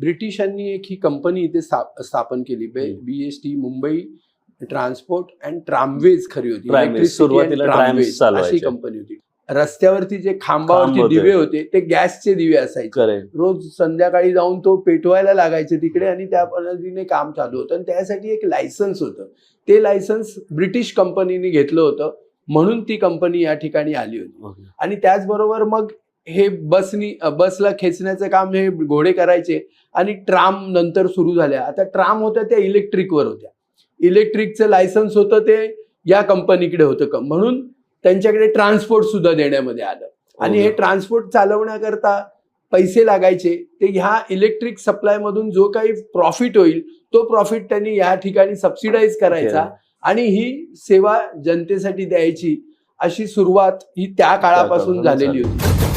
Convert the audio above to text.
ब्रिटिशांनी एक ही कंपनी इथे स्था- स्थापन केली. B S T Mumbai transport and tramways खरी होती. अशी कंपनी होती. रस्त्यावरती जे खांबावरती खांब होते. दिवे होते ते गॅसचे दिवे असायचे. रोज संध्याकाळी जाऊन तो पेटवायला लागायचे तिकडे आणि त्या पद्धतीने काम चालू होतं. आणि त्यासाठी एक लायसन्स होतं. ते लायसन्स ब्रिटिश कंपनीने घेतलं होतं. म्हणून ती कंपनी या ठिकाणी आली होती. आणि त्याचबरोबर मग हे बसनी बसला खेचण्याचं काम हे घोडे करायचे आणि ट्राम नंतर सुरू झाल्या. आता ट्राम होत्या त्या इलेक्ट्रिकवर होत्या. इलेक्ट्रिकचं लायसन्स होतं ते या कंपनीकडे होतं. म्हणून त्यांच्याकडे ट्रान्सपोर्ट सुद्धा देण्यामध्ये आलं. आणि हे ट्रान्सपोर्ट चालवण्याकरता पैसे लागायचे. ते ह्या इलेक्ट्रिक सप्लाय मधून जो काही प्रॉफिट होईल तो प्रॉफिट त्यांनी या ठिकाणी सबसिडाईज करायचा आणि ही सेवा जनतेसाठी द्यायची अशी सुरुवात ही त्या काळापासून झालेली झाली. होती.